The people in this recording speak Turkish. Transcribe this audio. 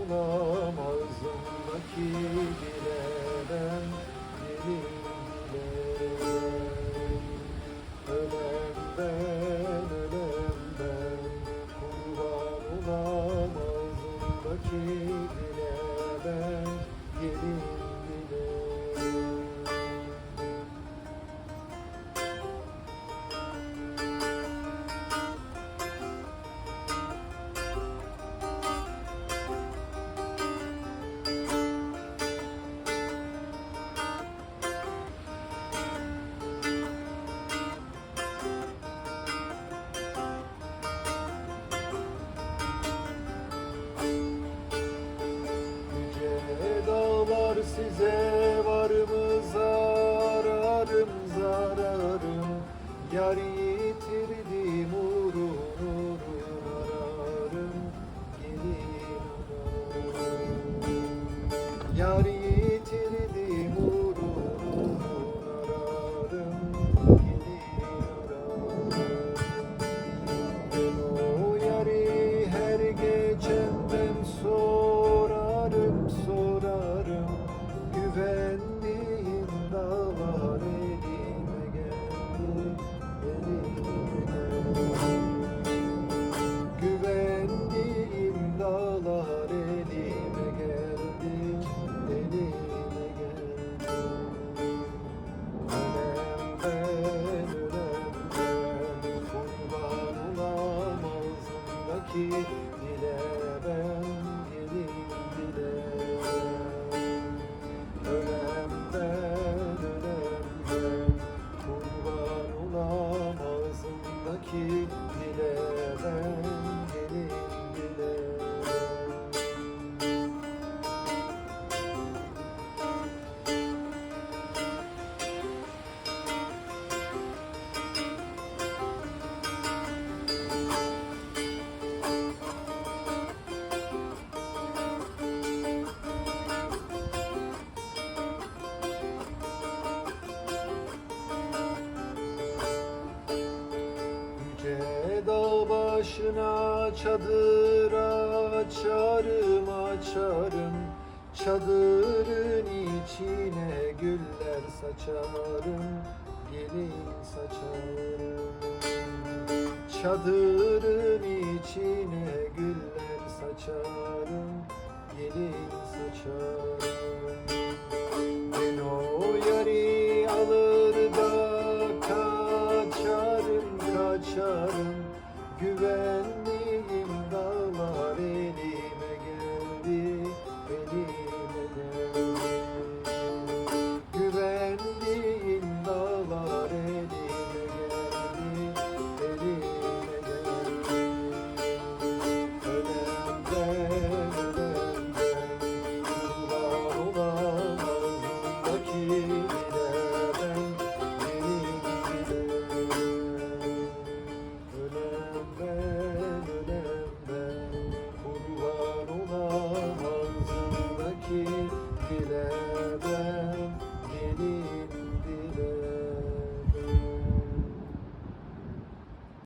ulam ağzımdaki bile ben yemin Jesus. ile ben Çadır açarım açarım. Çadırın içine güller saçarım Gelin saçarım. Çadırın içine güller saçarım Gelin saçarım. Ben o yari alır da kaçarım kaçarım.